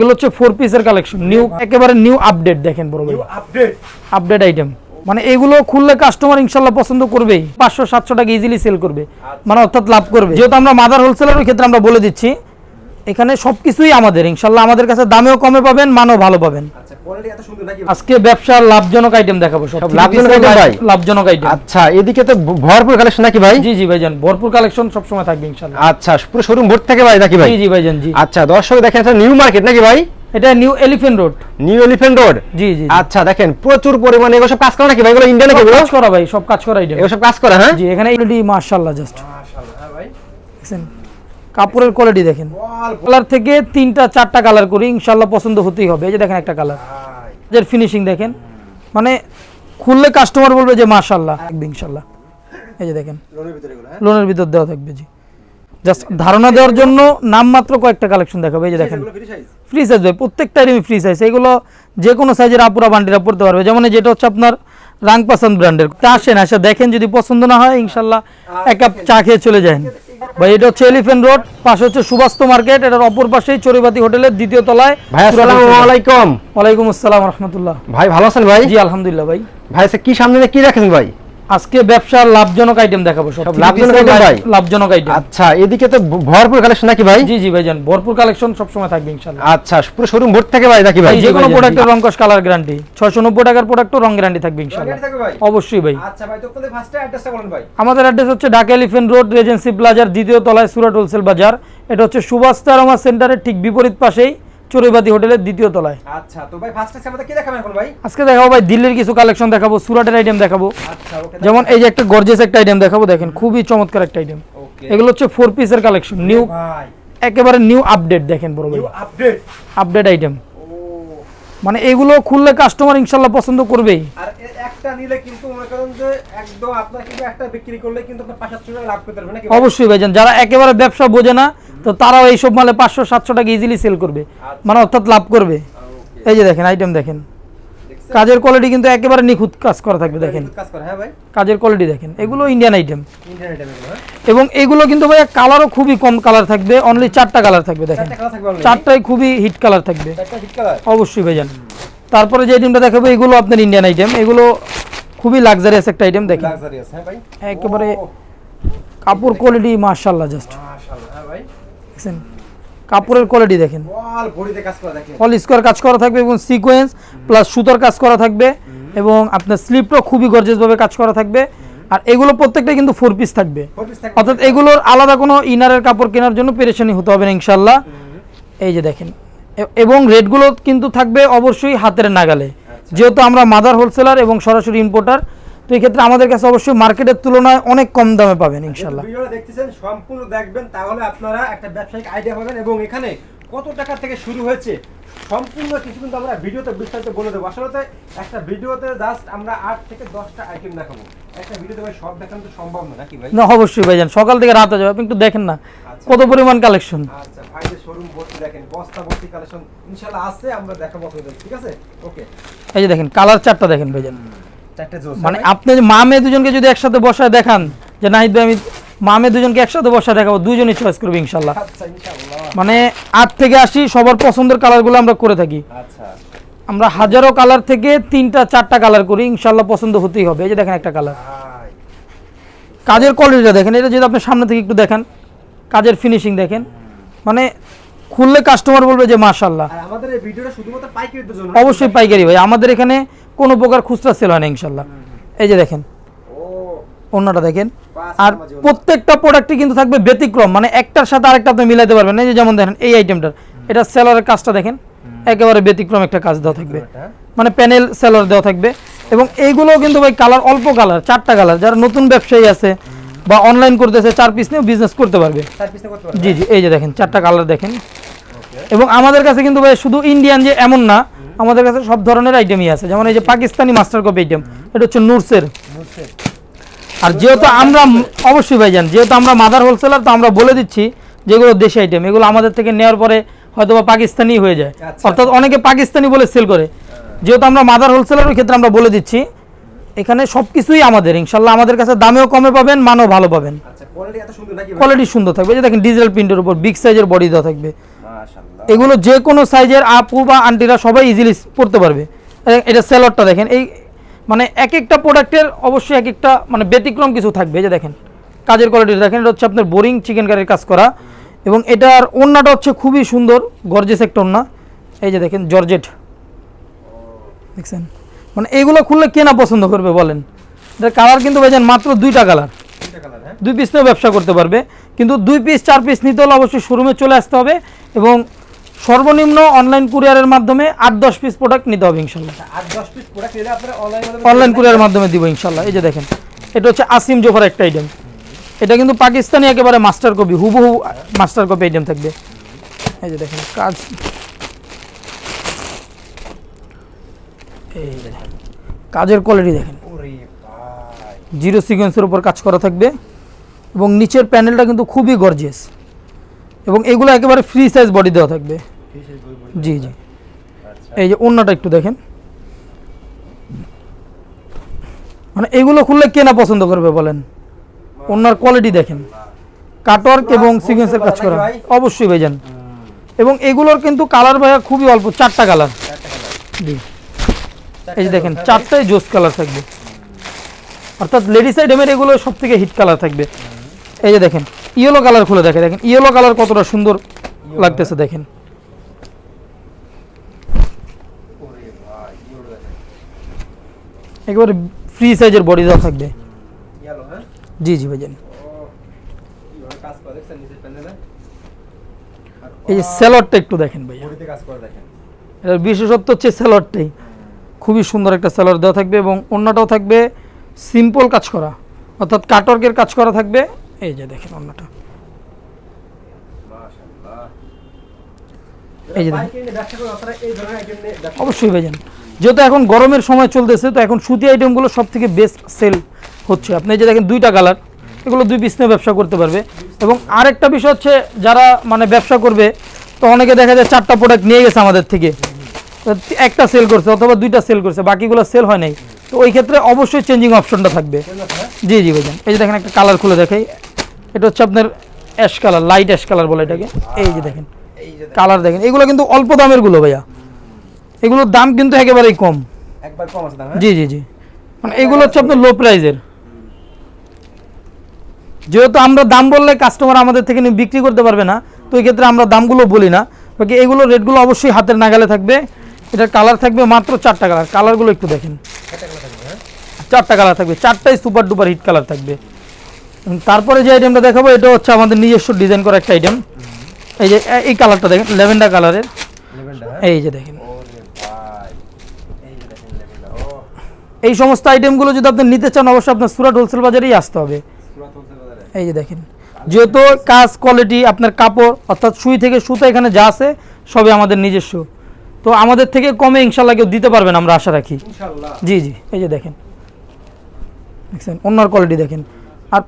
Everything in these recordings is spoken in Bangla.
এগুলো হচ্ছে ফোর পিসের কালেকশন নিউ একেবারে নিউ আপডেট দেখেন বড় ভাই। আপডেট আপডেট আইটেম মানে এগুলো খুললে কাস্টমার ইনশাল্লাহ পছন্দ করবেই। পাঁচশো সাতশো টাকা ইজিলি সেল করবে। মানে অর্থাৎ লাভ করবে। যেহেতু আমরা মাদার হোলসেলার ওই ক্ষেত্রে আমরা বলে দিচ্ছি এখানে সবকিছুই আমাদের ইনশাল্লাহ আমাদের কাছে দামেও কমে পাবেন মানও ভালো পাবেন। আচ্ছা আজকে ব্যবসার লাভজনক আইটেম দেখাবো সব। সব লাভজনক item ভাই? লাভজনক আইটেম আচ্ছা এদিকে তো ভরপুর কালেকশন নাকি ভাই? জি জি ভাইজান ভরপুর কালেকশন সবসময় থাকবে ইনশাল্লাহ। আচ্ছা পুরো শোরুম ভর্তি থাকে ভাই নাকি ভাই? জি জি ভাইজান জি। আচ্ছা দর্শক দেখেন এটা নিউ মার্কেট নাকি ভাই? এটা New Elephant Road New Elephant Road জি জি। আচ্ছা দেখেন প্রচুর পরিমাণে এগুলো সব কাজ করা নাকি ভাই? এগুলো ইন্ডিয়ান নাকি কাজ করা ভাই সব কাজ করা আইটেম এগুলো সব কাজ করা হ্যাঁ? জি এখানে মাশাআল্লাহ জাস্ট মাশাআল্লাহ হ্যাঁ ভাই। দেখছেন? কাপড়ের কোয়ালিটি দেখেন। কালার থেকে তিনটা চারটা কালার করি ইনশাল্লাহ পছন্দ হতেই হবে। এই যে দেখেন একটা কালারের ফিনিশিং দেখেন। মানে খুললে কাস্টমার বলবে যে মাশাল্লাহ থাকবে ইনশাল্লাহ এই যে দেখেন। লোনের ভিতরে এগুলো হ্যাঁ? লোনের ভিতর দেওয়া থাকবে জি। জাস্ট ধারণা দেওয়ার জন্য নামমাত্র কয়েকটা কালেকশন দেখাবে। এই যে দেখেন। ফ্রি সাইজ ভাই প্রত্যেকটা আইটেমই ফ্রি সাইজ এগুলো যে কোনো সাইজের আপুরা বান্ডিরা পড়তে পারবে। যেমন যেটা হচ্ছে আপনার রাং পাসান ব্র্যান্ডের তা আসেন আসে দেখেন যদি পছন্দ না হয় ইনশাল্লাহ এক কাপ চা খেয়ে চলে যান। ভাই এটা হচ্ছে এলিফেন্ট রোড পাশে হচ্ছে সুবাস্ত মার্কেট এটার অপর পাশেই চরিবাতি হোটেলের দ্বিতীয় তলায় ভাই আসসালামু আলাইকুম। ওয়ালাইকুম আসসালাম রাহমাতুল্লাহ। ভাই ভালো আছেন ভাই? জি আলহামদুলিল্লাহ ভাই। ভাই সে কি সামনে কি রাখেন ভাই? আজকে ব্যবসার লাভজনক আইটেম দেখাবো সব। সব লাভজনক item ভাই? লাভজনক আইটেম আচ্ছা এদিকে তো ভরপুর কালেকশন নাকি ভাই? জি জি ভাই ভাইজান ভরপুর কালেকশন সবসময় থাকবে ইনশাল্লাহ। আচ্ছা পুরো শোরুম ভর্তি থাকে ভাই নাকি ভাই? যে কোনো প্রোডাক্টের রংকশ কালার গ্যারান্টি ছয়শো নব্বই টাকার প্রোডাক্টও রং গ্যারান্টি থাকবে ভাই? অবশ্যই ভাই। আচ্ছা ভাই তো আপনাদের ফার্স্টে অ্যাড্রেসটা বলেন ভাই। আমাদের অ্যাড্রেস হচ্ছে ঢাকা এলিফেন্ট রোড রেজেন্সি প্লাজার দ্বিতীয় তলায় সুরাট হোলসেল বাজার। এটা হচ্ছে সুভাষ তারামা সেন্টারের ঠিক বিপরীত পাশেই। চড়ুইবাতি হোটেলের দ্বিতীয় তলায়। আচ্ছা তো ভাই ফার্স্টে আমাদের কি দেখাবেন এখন ভাই? আজকে দেখাবো ভাই দিল্লির কিছু কালেকশন দেখাবো সুরাটের আইটেম দেখাবো। আচ্ছা ওকে যেমন এই যে একটা গর্জিয়াস একটা আইটেম দেখাবো দেখেন খুবই চমৎকার একটা আইটেম ওকে। এগুলো হচ্ছে ফোর পিসের কালেকশন নিউ ভাই। একেবারে নিউ আপডেট দেখেন বড় ভাই। নিউ আপডেট আপডেট আইটেম মানে এগুলো খুললে কাস্টমার ইনশাল্লাহ পছন্দ করবেই আর একটা নিলে কিন্তু মনে করেন যে একদম আপনার কিন্তু একটা বিক্রি করলে কিন্তু আপনি 500 টাকা লাভ করতে পারবেন নাকি অবশ্যই ভাইজান যারা একেবারে ব্যবসা বোঝে না তো তারাও এই সব মালে 500 700 টাকা ইজিলি সেল করবে। মানে অর্থাৎ লাভ করবে। এই যে দেখেন আইটেম দেখেন? কাজের কোয়ালিটি কিন্তু একেবারে নিখুঁত কাজ করা থাকবে দেখেন। কাজ করে হ্যাঁ ভাই? কাজের কোয়ালিটি দেখেন। এগুলো ইন্ডিয়ান আইটেম ইন্ডিয়ান আইটেম এবং এগুলো কিন্তু ভাইয়া কালারও খুবই কম কালার থাকবে। অনলি চারটা কালার থাকবে দেখেন? চারটাই খুবই হিট কালার থাকবে। চারটা হিট কালার অবশ্যই ভাইজান তারপরে যে আইটেমটা দেখাবো এগুলো আপনার ইন্ডিয়ান আইটেম এগুলো খুবই লাক্সারিয়াস একটা আইটেম দেখেন। লাক্সারিয়াস হ্যাঁ ভাই? একেবারে কাপড় কোয়ালিটি মার্শাল্লাহ জাস্ট মাশাআল্লাহ হ্যাঁ ভাই। দেখছেন কাপড়ের কোয়ালিটি দেখেন। ওয়াল বডিতে কাজ করা দেখেন। অল স্কোয়ার কাজ করা থাকবে এবং সিকোয়েন্স প্লাস সুতোর কাজ করা থাকবে এবং আপনার স্লিপটাও খুবই গর্জেস ভাবে কাজ করা থাকবে। আর এগুলো প্রত্যেকটাই কিন্তু ফোর পিস থাকবে। ফোর পিস থাকবে। অর্থাৎ এগুলোর আলাদা কোনো ইনারের কাপড় কেনার জন্য পেরেশানি হতে হবে না ইনশাল্লাহ এই যে দেখেন এবং রেটগুলো কিন্তু থাকবে অবশ্যই হাতের নাগালে। যেহেতু আমরা মাদার হোলসেলার এবং সরাসরি ইম্পোর্টার তো এই ক্ষেত্রে আমাদের কাছে অবশ্যই মার্কেটের তুলনায় অনেক কম দামে পাবেন ইনশাল্লাহ। ভিডিওটা দেখতেছেন সম্পূর্ণ দেখবেন তাহলে আপনারা একটা ব্যবসায়িক আইডিয়া পাবেন এবং এখানে কত টাকা থেকে শুরু হয়েছে সম্পূর্ণ কিছু কিন্তু আমরা ভিডিওতে বিস্তারিত বলে দেবো। আসলে একটা ভিডিওতে জাস্ট আমরা আট থেকে দশটা আইটেম দেখাবো। একটা ভিডিওতে ভাই সব দেখানো তো সম্ভব না নাকি ভাই? না অবশ্যই ভাইজান সকাল থেকে রাত হয়ে যাবে আপনি একটু দেখেন না। আচ্ছা। কত পরিমাণ কালেকশন আচ্ছা ভাইদের শোরুম ভর্তি দেখেন বস্তা ভর্তি কালেকশন ইনশাআল্লাহ আছে আমরা দেখাবো আপনাদের ঠিক আছে? ওকে এই যে দেখেন কালার চারটা দেখেন চারটে জোস মানে আপনি মা মেয়ে দুজনকে যদি একসাথে বসায় দেখান যে নাহিদ ভাই আমি মা মেয়ে দুজনকে একসাথে বসায় দেখাবো দুজনই চয়েস করবে ইনশাল্লাহ। মানে আট থেকে আশি সবার পছন্দের কালারগুলো আমরা করে থাকি। আচ্ছা। আমরা হাজারো কালার থেকে তিনটা চারটা কালার করি ইনশাল্লাহ পছন্দ হতেই হবে। এই যে দেখেন একটা কালার। কাজের কোয়ালিটিটা দেখেন এটা যদি আপনি সামনে থেকে একটু দেখেন কাজের ফিনিশিং দেখেন মানে খুললে কাস্টমার বলবে যে মাশাল্লাহ। আমাদের এই ভিডিওটা শুধুমাত্র পাইকারিদের জন্য অবশ্যই পাইকারি ভাই। আমাদের এখানে কোনো প্রকার খুচরা সেল হয় না ইনশাল্লাহ। এই যে দেখেন অন্যটা দেখেন। আর প্রত্যেকটা প্রোডাক্টই কিন্তু থাকবে ব্যতিক্রম মানে একটার সাথে আরেকটা আপনি মিলাইতে পারবেন। এই যে যেমন দেখেন এই আইটেমটার এটা সেলারের কাজটা দেখেন একেবারে ব্যতিক্রম একটা কাজ দেওয়া থাকবে? মানে প্যানেল সেলার দেওয়া থাকবে। এবং এইগুলোও কিন্তু ভাই কালার অল্প কালার চারটা কালার যারা নতুন ব্যবসায়ী আছে বা অনলাইন করতেছে চার পিস নিয়েও বিজনেস করতে পারবে। চার পিস করতে পারবে। জি জি এই যে দেখেন চারটা কালার দেখেন। এবং আমাদের কাছে কিন্তু ভাই শুধু ইন্ডিয়ান যে এমন না আমাদের কাছে সব ধরনের আইটেমই আছে। যেমন এই যে পাকিস্তানি মাস্টার কপি আইটেম এটা হচ্ছে নুরসের। আর যেহেতু আমরা অবশ্যই ভাইজান যেহেতু আমরা মাদার হোলসেলার তো আমরা বলে দিচ্ছি যেগুলো দেশি আইটেম এগুলো আমাদের থেকে নেওয়ার পরে হয়তো বা পাকিস্তানি হয়ে যায়। আচ্ছা। অর্থাৎ অনেকে পাকিস্তানি বলে সেল করে। যেহেতু আমরা মাদার হোলসেলার ওই ক্ষেত্রে আমরা বলে দিচ্ছি এখানে সব কিছুই আমাদের ইনশাল্লাহ আমাদের কাছে দামেও কমে পাবেন মানও ভালো পাবেন। আচ্ছা কোয়ালিটি সুন্দর থাকবে। যে দেখেন ডিজিটাল প্রিন্টের উপর বিগ সাইজের বডি দেওয়া থাকবে। এগুলো যে কোনো সাইজের আপু বা আন্টিরা সবাই ইজিলি পড়তে পারবে। এটা সেলরটা দেখেন এই মানে এক একটা প্রোডাক্টের অবশ্যই এক একটা মানে ব্যতিক্রম কিছু থাকবে এই যে দেখেন কাজের কোয়ালিটি দেখেন এটা হচ্ছে আপনার বোরিং চিকেন কারির কাজ করা। এবং এটার ওন্নাটা হচ্ছে খুবই সুন্দর গর্জেস একটা ওন্না এই যে দেখেন জর্জেট দেখছেন? মানে এইগুলো খুললে কে না পছন্দ করবে বলেন? এটা কালার কিন্তু ভাইজান মাত্র দুইটা কালার হ্যাঁ। দুই পিস নিয়েও ব্যবসা করতে পারবে। কিন্তু দুই পিস চার পিস নিতে হলে অবশ্যই শোরুমে চলে আসতে হবে এবং সর্বনিম্ন অনলাইন কুরিয়ারের মাধ্যমে আট দশ পিস প্রোডাক্ট নিতে হবে ইনশাল্লাহ। অনলাইন অনলাইন কুরিয়ারের মাধ্যমে দিব ইনশাল্লাহ। এই যে দেখেন এটা হচ্ছে আসিম জোফার একটা আইটেম এটা কিন্তু পাকিস্তানি একেবারে মাস্টার কপি হুবহু মাস্টার কপি আইটেম থাকবে। এই যে দেখেন কাজ। এই কাজের কোয়ালিটি দেখেন। জিরো সিকোয়েন্সের উপর কাজ করা থাকবে। এবং নিচের প্যানেলটা কিন্তু খুবই গর্জিয়াস এবং এগুলো একেবারে ফ্রি সাইজ বডি দেওয়া থাকবে। জি জি। আচ্ছা। এই যে অন্যটা একটু দেখেন। মানে এগুলো খুললে কে না পছন্দ করবে বলেন? অন্যার কোয়ালিটি দেখেন। কাটওয়ার্ক এবং সিকোয়েন্সের কাজ করা। অবশ্যই ভাইজান এবং এগুলোর কিন্তু কালার ভাইয়া খুবই অল্প চারটা কালার চারটা কালার জি। এই যে দেখেন চারটাই জোস কালার থাকবে। অর্থাৎ লেডিস আইটেমের এগুলো সব থেকে হিট কালার থাকবে এই যে দেখেন ইয়েলো কালার খুলে দেখে দেখেন ইয়েলো কালার কতটা সুন্দর লাগতেছে দেখেন। একেবারে ফ্রি সাইজের বডি দেওয়া থাকবে। হ্যাঁ? জি জি ভাইজান। এই যে স্যালোয়ারটা একটু দেখেন ভাইয়া। এটার বিশেষত্ব হচ্ছে স্যালোয়ারটাই খুবই সুন্দর একটা স্যালোয়ার দেওয়া থাকবে এবং অন্যটাও থাকবে সিম্পল কাজ করা। অর্থাৎ কাটওয়ার্কের কাজ করা থাকবে। এই যে দেখেন অন্যটা। এই যে অবশ্যই ভাইজান। যেহেতু এখন গরমের সময় চলতেছে তো এখন সুতি আইটেমগুলো সব থেকে বেস্ট সেল হচ্ছে। আপনি যে দেখেন দুইটা কালার এগুলো দুই পিস নিয়ে ব্যবসা করতে পারবে। এবং আরেকটা বিষয় হচ্ছে যারা মানে ব্যবসা করবে তো অনেকে দেখা যায় চারটা প্রোডাক্ট নিয়ে গেছে আমাদের থেকে। একটা সেল করছে অথবা দুইটা সেল করছে বাকিগুলো সেল হয় নাই। তো ওই ক্ষেত্রে অবশ্যই চেঞ্জিং অপশনটা থাকবে। জি জি ভাইজান। এই যে দেখেন একটা কালার খুলে দেখাই। এটা হচ্ছে আপনার ash colour light ash colour বলে এটাকে। এই যে দেখেন কালার দেখেন। এগুলো কিন্তু অল্প দামেরগুলো ভাইয়া। এগুলোর দাম কিন্তু একেবারেই কম। একবার কম আছে দাম হ্যাঁ? জি জি জি। মানে এগুলো হচ্ছে আপনার লো প্রাইজের যেহেতু আমরা দাম বললে কাস্টমার আমাদের থেকে বিক্রি করতে পারবে না তো এই ক্ষেত্রে আমরা দামগুলো বলি না। বাকি এগুলো রেটগুলো অবশ্যই হাতের নাগালে থাকবে। এটার কালার থাকবে মাত্র চারটা কালার কালারগুলো একটু দেখেন। হ্যাঁ? চারটা কালার থাকবে। চারটাই সুপার ডুপার হিট কালার থাকবে। তারপরে যে আইটেমটা দেখাবো এটা হচ্ছে আমাদের নিজস্ব ডিজাইন করা একটা আইটেম এই যে এই কালারটা দেখেন লেভেন্ডার কালারের হ্যাঁ? এই যে দেখেন। এই সমস্ত আইটেমগুলো যদি আপনি নিতে চান অবশ্যই আপনার সুরাট হোলসেল বাজারেই আসতে হবে। এই যে দেখেন যেহেতু কাজ কোয়ালিটি আপনার কাপড় অর্থাৎ সুই থেকে সুতা এখানে যা আছে সবই আমাদের নিজস্ব। তো আমাদের থেকে কমে ইনশাল্লাহ কেউ দিতে পারবেন আমরা আশা রাখি। জি জি এই যে দেখেন। দেখছেন? অন্যার কোয়ালিটি দেখেন। আর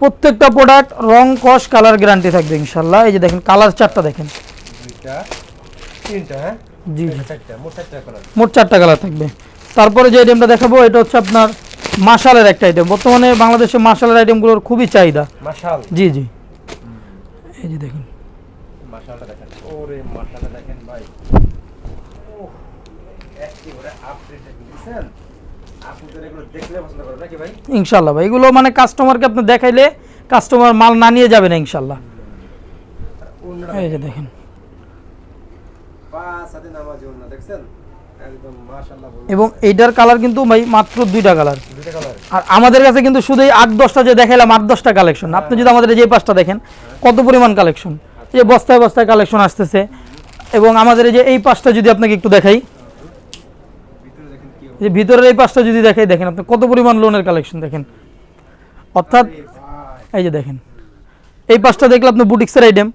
প্রত্যেকটা প্রোডাক্ট রং কস কালার গ্যারান্টি থাকবে ইনশাল্লাহ। এই যে দেখেন কালার চারটা দেখেন। হ্যাঁ? জি মোট চারটা কালার থাকবে। তারপরে যে আইটেমটা দেখাবো এটা হচ্ছে আপনার মাশালের একটা আইটেম বর্তমানে বাংলাদেশে মাশালের আইটেমগুলোর খুবই চাহিদা। মাশাল? জি জি। এই যে দেখুন। মাশালটা দেখেন। ওরে মাশালটা দেখেন ভাই। ওহ আপডেট করে ইনশাল্লাহ ভাই? এগুলো মানে কাস্টমারকে আপনি দেখাইলে কাস্টমার মাল না নিয়ে যাবে না ইনশাল্লাহ এই যে দেখেন। এবং এইটার কালার কিন্তু ভাই মাত্র দুইটা কালার আর আমাদের কাছে কিন্তু শুধু এই আট দশটা যে দেখাইলাম আট দশটা কালেকশন আপনি যদি আমাদের এই যে পাঁচটা দেখেন কত পরিমাণ কালেকশন এই যে বস্তায় বস্তায় কালেকশন আসতেছে। এবং আমাদের এই যে এই পাঁচটা যদি আপনাকে একটু দেখাই ভিতরে দেখেন কি এই যে ভিতরের এই পাশটা যদি দেখাই দেখেন আপনি কত পরিমাণ লোনের কালেকশন দেখেন। অর্থাৎ এই যে দেখেন এই পাশটা দেখলে আপনি বুটিক্সের আইটেম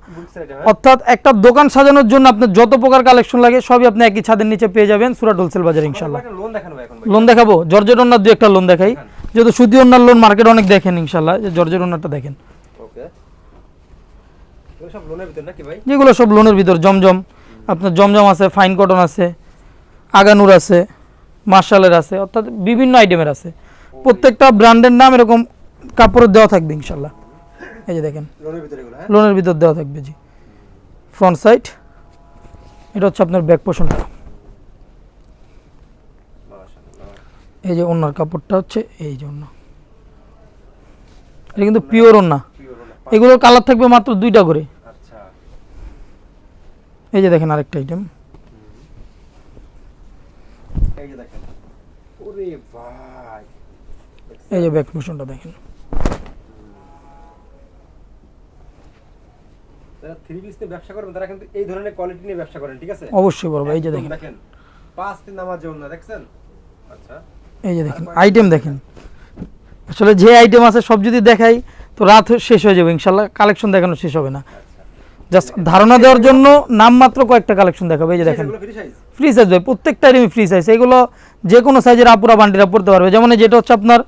অর্থাৎ একটা দোকান সাজানোর জন্য আপনার যত প্রকার কালেকশন লাগে সবই আপনি একই ছাদের নিচে পেয়ে যাবেন সুরাট হোলসেল বাজার ইনশাল্লাহ লোন দেখানো ভাই এখন ভাই। লোন দেখাবো। জর্জের ওনার দু একটা লোন দেখাই। যেহেতু সুদি ওনার লোন মার্কেট অনেক দেখেন ইনশাল্লাহ যে জর্জের ওনারটা দেখেন। ওকে এগুলো সব লোনের ভিতর নাকি ভাই? যেগুলো সব লোনের ভিতর জমজম। আপনার জমজম আছে ফাইন কটন আছে আগানুর আছে। মার্শালের আছে অর্থাৎ বিভিন্ন আইটেমের আছে। প্রত্যেকটা ব্র্যান্ডের নাম এরকম কাপড়ের দেওয়া থাকবে ইনশাল্লাহ। এই যে দেখেন লোনের ভিতরে হ্যাঁ? লোনের ভিতর দেওয়া থাকবে জি। ফ্রন্ট সাইড এটা হচ্ছে আপনার ব্যাক মাশাআল্লাহ। এই যে ওনার কাপড়টা হচ্ছে এই যে ওনা এটা কিন্তু পিওর ওনা পিওর ওনা এগুলোর কালার থাকবে মাত্র দুইটা করে। আচ্ছা। এই যে দেখেন আরেকটা আইটেম এই যে দেখেন ওরে ভাই। এই যে ব্যাক পোর্শনটা দেখেন। যারা থ্রি পিস নিয়ে ব্যবসা করবেন তারা কিন্তু এই ধরনের কোয়ালিটি নিয়ে ব্যবসা করেন ঠিক আছে? অবশ্যই বড় ভাই এই যে দেখেন। দেখেন পাঁচ তিন নামার জন্য দেখছেন? আচ্ছা। এই যে দেখেন আইটেম দেখেন। আসলে যে আইটেম আছে সব যদি দেখাই তো রাত শেষ হয়ে যাবে ইনশাল্লাহ কালেকশন দেখানো শেষ হবে না। জাস্ট ধারণা দেওয়ার জন্য নামমাত্র কয়েকটা কালেকশন দেখাবো এই যে দেখেন। ফ্রি সাইজ ভাই প্রত্যেকটা আইটেমই ফ্রি সাইজ এগুলো যে কোনো সাইজের আপুরা বান্ডিরা পড়তে পারবে। যেমন যেটা হচ্ছে আপনার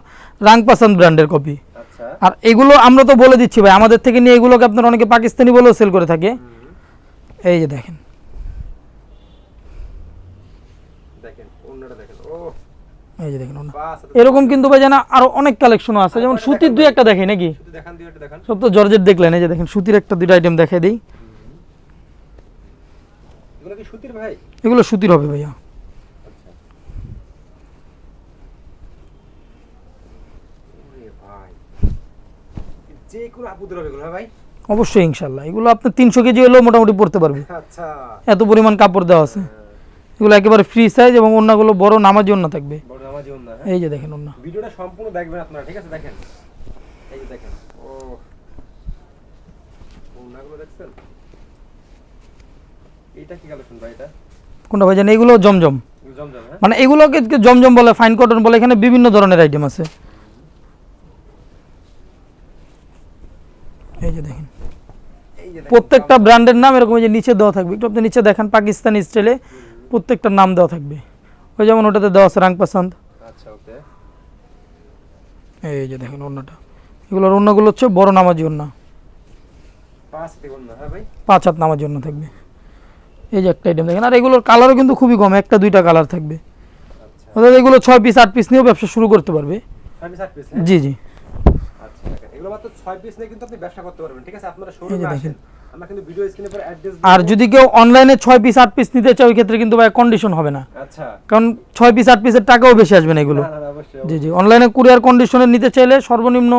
রাংপাসান ব্র্যান্ডের কপি আচ্ছা। আর এগুলো আমরা তো বলে দিচ্ছি ভাই আমাদের থেকে নিয়ে এগুলোকে আপনার অনেকে পাকিস্তানি বলেও সেল করে থাকে। এই যে দেখেন। এই যে দেখেন এরকম কিন্তু ভাই জানা আরও অনেক কালেকশনও আছে। যেমন সুতির দুই একটা দেখে নাকি? সব তো জর্জের দেখলেন এই যে দেখেন সুতির একটা দুইটা আইটেম দেখাই দিই। এগুলো কি সুতির ভাই? এগুলো সুতির হবে ভাইয়া। আচ্ছা। ওরে ভাই। যে কোনো আপুদের হবে এগুলো হ্যাঁ ভাই? অবশ্যই ইনশাল্লাহ এগুলো আপনি তিনশো কেজি হলেও মোটামুটি পড়তে পারবে। আচ্ছা। এত পরিমাণ কাপড় দেওয়া আছে। এগুলো একেবারে ফ্রি সাইজ এবং অন্যগুলো বড় নামার জন্য থাকবে। না এই যে দেখেন অন্য ভিডিওটা সম্পূর্ণ দেখবেন আপনারা ঠিক আছে? দেখেন। এই যে দেখেন। ও ওনাগুলো দেখছেন? এইটা কি কালেকশন ভাই এটা? কোনটা ভাই জানেন? এগুলো জমজম। জমজম হ্যাঁ? মানে এগুলোকে জমজম বলে ফাইন কটন বলে এখানে বিভিন্ন ধরনের আইটেম আছে। এই যে দেখেন। প্রত্যেকটা ব্র্যান্ডের নাম এরকম যে নিচে দেওয়া থাকবে। একটু আপনি নিচে দেখেন পাকিস্তানি স্টাইলে প্রত্যেকটার নাম দেওয়া থাকবে। ওই যেমন ওটাতে দেওয়া আছে রাং পাসান্দ আচ্ছা ওকে। এই যে দেখেন অন্যটা এগুলোর অন্যগুলো হচ্ছে বড় নামাজি অন্য হ্যাঁ পাঁচ হাত নামাজি অন্য থাকবে। এই যে একটা আইটেম দেখেন। আর এগুলোর কালারও কিন্তু খুবই কম একটা দুইটা কালার থাকবে। আচ্ছা। অর্থাৎ এগুলো ছয় পিস আট পিস নিয়েও ব্যবসা শুরু করতে পারবে। হ্যাঁ? জি জি। আচ্ছা অ্যাড্রেস আর যদি কেউ অনলাইনে ছয় পিস আট পিস নিতে চায় ওই ক্ষেত্রে কিন্তু ভাই কন্ডিশন হবে না। আচ্ছা। কারণ ছয় পিস আট পিসের টাকাও বেশি আসবে না এগুলো। জি জি। অনলাইনে কুরিয়ার কন্ডিশনে নিতে চাইলে সর্বনিম্ন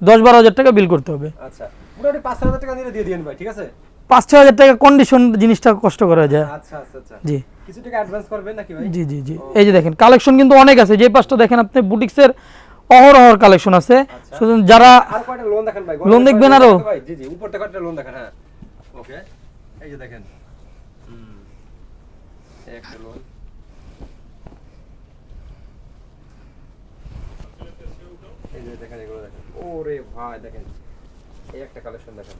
দশ বারো হাজার টাকা বিল করতে হবে। আচ্ছা। মোটামুটি পাঁচ হাজার টাকা নিলে দিয়ে দিন ভাই ঠিক আছে? পাঁচ ছয় হাজার টাকা কন্ডিশন জিনিসটা কষ্ট করা যায়। আচ্ছা আচ্ছা আচ্ছা। জি। কিছু টাকা অ্যাডভান্স করবেন নাকি ভাই? জি জি জি। এই যে দেখেন কালেকশন কিন্তু অনেক আছে। যে পাঁচটা দেখেন আপনি বুটিক্সের অহরহর কালেকশন আছে। যারা আর কয়টা লোন দেখেন ভাই? লোন দেখবেন আরও? ভাই জি জি উপরটা কয়টা লোন দেখেন? হ্যাঁ। ওকে। এই যে দেখেন। একটা লোন এই যে দেখেন এগুলো দেখেন। ওরে ভাই দেখেন। এই একটা কালেকশন দেখেন।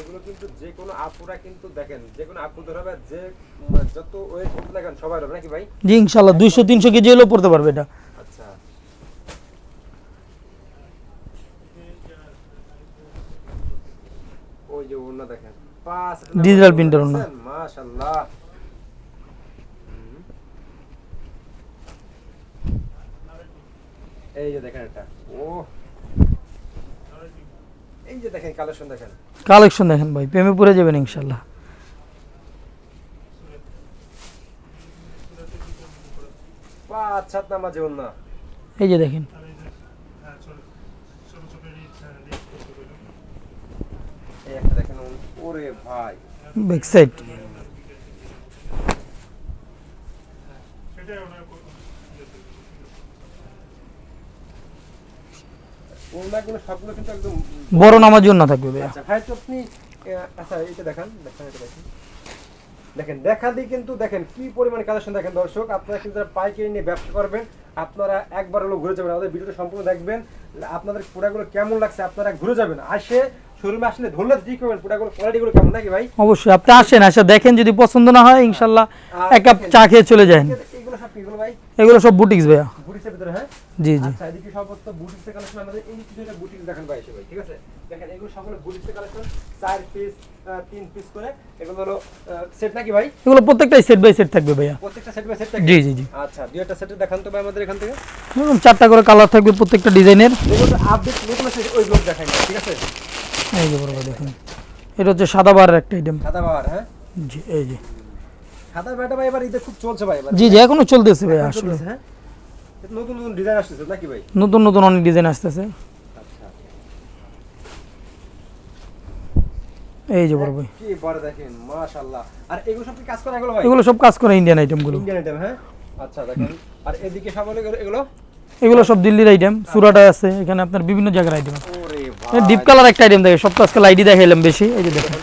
এগুলো কিন্তু যে কোনো আপুরা কিন্তু দেখেন যে কোনো আপুদের হবে যে যত ওয়েট করতে দেখেন সবাই হবে নাকি ভাই? জি ইনশাল্লাহ দুইশো তিনশো কেজি হলেও পড়তে পারবে এটা। আচ্ছা। ওই যে ওনা দেখেন পাঁচ Digital printer ওড়না। মাশাআল্লাহ। এই যে দেখেন এটা ও এই যে দেখেন কালেকশন দেখেন। কালেকশন দেখেন ভাই প্রেমে পড়ে যাবেন ইনশাল্লাহ। পাঁচ সাত নামাজে ওনা এই যে দেখেন। এই একটা দেখেন ওরে ভাই। ব্যাক সাইড ওনাগুলো সবগুলো কিন্তু একদম বড় নামার জন্য থাকবে ভাইয়া। আচ্ছা ভাই তো আপনি আচ্ছা এটা দেখান দেখান এটা দেখেন। দেখেন দেখা দিয়ে কিন্তু দেখেন কি পরিমাণে কালেকশন দেখেন দর্শক আপনারা কিন্তু পাইকারি নিয়ে ব্যবসা করবেন আপনারা একবার হলো ঘুরে যাবেন আমাদের ভিডিওটা সম্পূর্ণ দেখবেন আপনাদের প্রোডাক্টগুলো কেমন লাগছে আপনারা ঘুরে যাবেন। আসে শোরুমে আসলে ধরলে ঠিক করবেন প্রোডাক্টগুলো কোয়ালিটিগুলো কেমন নাকি ভাই? অবশ্যই আপনি আসেন আসে দেখেন যদি পছন্দ না হয় ইনশাল্লাহ এক কাপ চা খেয়ে চলে যান। এগুলো সব ভাই? এগুলো সব বুটিক্স ভাইয়া। বুটিক্সের ভিতরে হ্যাঁ? জি জি। আচ্ছা এদিকে সমস্ত বুটিক্সের কালেকশন আমাদের এই কিছুটা বুটিক্স দেখেন ভাই এসে ভাই ঠিক আছে? দেখেন এগুলো সকলে বুটিক্সের কালেকশন চার পিস তিন পিস করে। এগুলো হলো সেট নাকি ভাই? এগুলো প্রত্যেকটাই সেট বাই সেট থাকবে ভাইয়া। প্রত্যেকটা সেট বাই সেট জি জি জি। আচ্ছা দুই একটা সেটের দেখান তো ভাই আমাদের এখান থেকে। এরকম চারটা করে কালার থাকবে প্রত্যেকটা ডিজাইনের যেগুলো আপডেট যেগুলো সেট ওই ব্লগ দেখাই ঠিক আছে? এই যে বড় দেখুন। এটা হচ্ছে সাদা বারের একটা আইটেম সাদা বাহার হ্যাঁ? জি এই যে। সাদা বাহারটা ভাই এবার ঈদে খুব চলছে ভাই এবার জি জি এখনও চলতেছে ভাই আসলে। হ্যাঁ? নতুন নতুন ডিজাইন আসতেছে নাকি ভাই? নতুন নতুন অনেক ডিজাইন আসতেছে। আচ্ছা। এই যে বড় ভাই। কি বড় দেখেন মাশাআল্লাহ। আর এগুলো সব কি কাজ করে এগুলো ভাই এগুলো সব কাজ করে ইন্ডিয়ান আইটেমগুলো ইন্ডিয়ান আইটেম হ্যাঁ? আচ্ছা দেখেন। আর এদিকে সব হলো এগুলো- এগুলো? সব দিল্লির আইটেম সুরাটা আছে এখানে আপনার বিভিন্ন জায়গার আইটেম ডিপ কালার একটা আইটেম দেখে সব তো আজকাল আইডি দেখাইলাম বেশি এই যে দেখেন?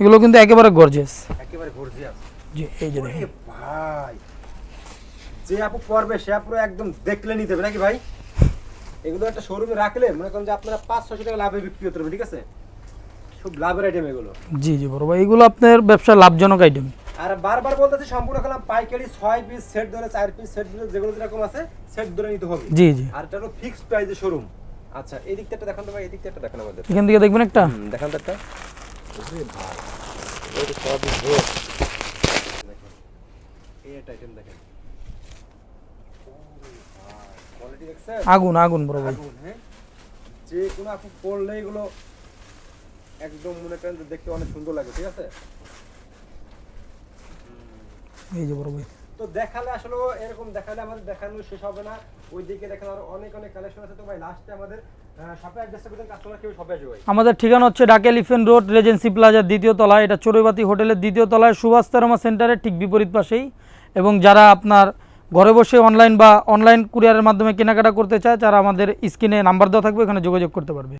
এগুলো কিন্তু একেবারে গর্জিয়াস একেবারে গর্জিয়াস জি এই যে দেখেন। ভাই যে আপু পড়বে সে আপু একদম দেখলে নিতে হবে নাকি ভাই? এগুলো একটা শোরুমে রাখলে মনে করেন যে আপনারা পাঁচ ছশো টাকা লাভে বিক্রি করতে পারবেন ঠিক আছে? খুব লাভের আইটেম এগুলো। জি জি বড় ভাই এগুলো আপনার ব্যবসা লাভজনক আইটেম আর বারবার বলতেছি সম্পূর্ণ খেলাম পাইকারি ছয় পিস সেট ধরে চার পিস সেট ধরে যেগুলো যেরকম আছে সেট ধরে নিতে হবে। জি জি। আর এটা হলো ফিক্সড প্রাইসে শোরুম আচ্ছা এই দিকটা একটা দেখান তো ভাই এই দিকটা একটা দেখান আমাদের। এখান থেকে দেখবেন একটা? দেখান তো একটা। আগুন আগুন বড় ভাই হ্যাঁ? যে কোনো আপু পড়লে এগুলো একদম মনে করেন দেখতে অনেক সুন্দর লাগে ঠিক আছে? এই যে বড় ভাই তো দেখালে আসলে এরকম দেখালে আমাদের দেখানো শেষ হবে না। ওই দিকে দেখানো আরও অনেক অনেক কালেকশন আছে। তো ভাই লাস্টে আমাদের আমাদের ঠিকানা হচ্ছে ঢাকা এলিফেন্ট রোড, রেজেন্সি প্লাজার দ্বিতীয় তলায়, এটা চড়ুইবাতি হোটেলের দ্বিতীয় তলায়, সুভাষ তেরমা সেন্টারের ঠিক বিপরীত পাশেই। এবং যারা আপনার ঘরে বসে অনলাইন বা অনলাইন কুরিয়ারের মাধ্যমে কেনাকাটা করতে চায়, তারা আমাদের স্ক্রিনে নাম্বার দেওয়া থাকবে, এখানে যোগাযোগ করতে পারবে।